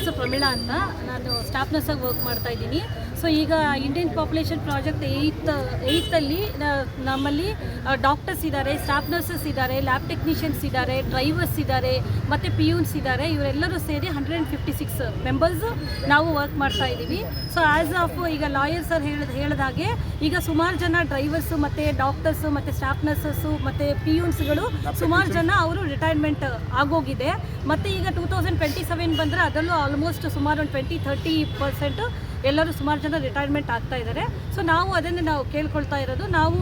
ಅಂತ ನಾನು staff ನರ್ಸಾಗಿ work ಮಾಡ್ತಾ ಇದ್ದೀನಿ. ಸೊ ಈಗ ಇಂಡಿಯನ್ ಪಾಪ್ಯುಲೇಷನ್ ಪ್ರಾಜೆಕ್ಟ್ ಏಯ್ತ್ ಏಯ್ತಲ್ಲಿ ನಮ್ಮಲ್ಲಿ ಡಾಕ್ಟರ್ಸ್ ಇದ್ದಾರೆ ಸ್ಟಾಫ್ ನರ್ಸಸ್ ಇದ್ದಾರೆ ಲ್ಯಾಬ್ ಟೆಕ್ನಿಷಿಯನ್ಸ್ ಇದ್ದಾರೆ ಡ್ರೈವರ್ಸ್ ಇದ್ದಾರೆ, ಮತ್ತು ಪಿ ಯುನ್ಸ್ ಇದ್ದಾರೆ. ಇವರೆಲ್ಲರೂ ಸೇರಿ hundred and fifty six members ನಾವು ವರ್ಕ್ ಮಾಡ್ತಾ ಇದ್ದೀವಿ. ಸೊ ಆ್ಯಸ್ ಆಫ್ ಈಗ ಲಾಯರ್ ಸರ್ ಹೇಳಿದ ಹೇಳಿದಾಗೆ ಈಗ ಸುಮಾರು ಜನ ಡ್ರೈವರ್ಸು ಮತ್ತು ಡಾಕ್ಟರ್ಸು ಮತ್ತು ಸ್ಟಾಫ್ ನರ್ಸಸ್ಸು ಮತ್ತು ಪಿ ಯುನ್ಸ್ಗಳು ಸುಮಾರು ಜನ ಅವರು ರಿಟೈರ್ಮೆಂಟ್ ಆಗೋಗಿದೆ. ಮತ್ತು ಈಗ ಟೂ ತೌಸಂಡ್ ಟ್ವೆಂಟಿ ಸೆವೆನ್ ಬಂದರೆ ಅದರಲ್ಲೂ ಆಲ್ಮೋಸ್ಟ್ ಸುಮಾರು ಒಂದು ಟ್ವೆಂಟಿ ಥರ್ಟಿ ಪರ್ಸೆಂಟು ಎಲ್ಲರೂ ಸುಮಾರು ಜನ ರಿಟೈರ್ಮೆಂಟ್ ಆಗ್ತಾ ಇದ್ದಾರೆ ಸೊ ನಾವು ಅದನ್ನೇ ನಾವು ಕೇಳ್ಕೊಳ್ತಾ ಇರೋದು. ನಾವು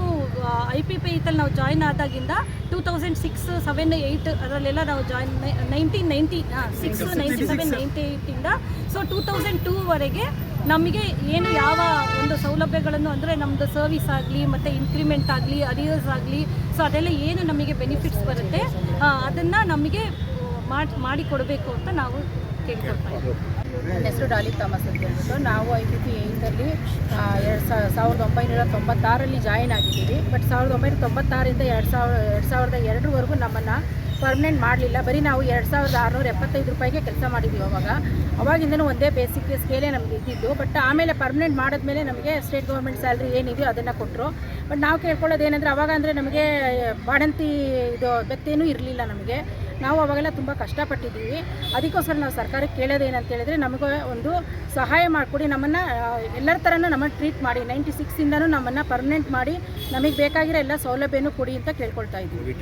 ಐ ಪಿ ಪಿ ಐತಲ್ಲಿ ನಾವು join ಆದಾಗಿಂದ two thousand six seven eight ಅದರಲ್ಲೆಲ್ಲ ನಾವು join nineteen ninety six ninety seven ninety ಏಯ್ಟಿಂದ so two thousand ಟೂವರೆಗೆ ನಮಗೆ ಏನು ಯಾವ ಒಂದು ಸೌಲಭ್ಯಗಳನ್ನು ಅಂದರೆ ನಮ್ಮದು ಸರ್ವಿಸ್ ಆಗಲಿ ಮತ್ತು ಇನ್ಕ್ರಿಮೆಂಟ್ ಆಗಲಿ ಅರಿಯರ್ಸ್ ಆಗಲಿ ಸೊ ಅದೆಲ್ಲ ಏನು ನಮಗೆ ಬೆನಿಫಿಟ್ಸ್ ಬರುತ್ತೆ ಅದನ್ನು ನಮಗೆ ಮಾಡಿ ಮಾಡಿಕೊಡಬೇಕು ಅಂತ ನಾವು ಕೇಳ್ಕೊಳ್ತಾ ನನ್ನ ಹೆಸರು ಡಾಲಿ ತಾಮಸ್ ಅಂತ ಹೇಳ್ಬಿಟ್ಟು ನಾವು ಐ ಪಿ ಪಿ ಏಯ್ತಲ್ಲಿ ಎರಡು ಸಾವಿರದ ಒಂಬೈನೂರ ತೊಂಬತ್ತಾರಲ್ಲಿ ಜಾಯಿನ್ ಆಗಿದ್ದೀವಿ. ಬಟ್ ಸಾವಿರದ ಒಂಬೈನೂರ ತೊಂಬತ್ತಾರಿಂದ ಎರಡು ಸಾವಿರ ಎರಡು ಸಾವಿರದ ಎರಡರವರೆಗೂ ನಮ್ಮನ್ನು ಪರ್ಮನೆಂಟ್ ಮಾಡಲಿಲ್ಲ. ಬರೀ ನಾವು ಎರಡು ಸಾವಿರದ ಆರುನೂರ ಎಪ್ಪತ್ತೈದು ರೂಪಾಯಿಗೆ ಕೆಲಸ ಮಾಡಿದ್ವಿ ಅವಾಗ. ಅವಾಗಿಂದನೂ ಒಂದೇ ಬೇಸಿಕ್ ಸ್ಕೇಲೇ ನಮಗೆ ಇದ್ದಿದ್ದು. ಬಟ್ ಆಮೇಲೆ ಪರ್ಮನೆಂಟ್ ಮಾಡಿದ್ಮೇಲೆ ನಮಗೆ ಸ್ಟೇಟ್ ಗೌರ್ಮೆಂಟ್ ಸ್ಯಾಲ್ರಿ ಏನಿದೆಯೋ ಅದನ್ನು ಕೊಟ್ಟರು ಬಟ್ ನಾವು ಕೇಳ್ಕೊಳ್ಳೋದು ಏನಂದರೆ ಅವಾಗ ಅಂದರೆ ನಮಗೆ ಬಾಣಂತಿ ಇದು ಬೆತ್ತೇನೂ ಇರಲಿಲ್ಲ ನಮಗೆ. ನಾವು ಅವಾಗೆಲ್ಲ ತುಂಬ ಕಷ್ಟಪಟ್ಟಿದ್ದೀವಿ. ಅದಕ್ಕೋಸ್ಕರ ನಾವು ಸರ್ಕಾರಕ್ಕೆ ಕೇಳೋದು ಏನಂತ ಹೇಳಿದ್ರೆ ನಮಗೆ ಒಂದು ಸಹಾಯ ಮಾಡಿಕೊಡಿ. ನಮ್ಮನ್ನು ಎಲ್ಲರ ಥರನೂ ನಮ್ಮನ್ನು ಟ್ರೀಟ್ ಮಾಡಿ. ನೈಂಟಿ ಸಿಕ್ಸಿಂದನೂ ನಮ್ಮನ್ನು ಪರ್ಮನೆಂಟ್ ಮಾಡಿ. ನಮಗೆ ಬೇಕಾಗಿರೋ ಎಲ್ಲ ಸೌಲಭ್ಯನೂ ಕೊಡಿ ಅಂತ ಕೇಳ್ಕೊಳ್ತಾ ಇದ್ದೀವಿ.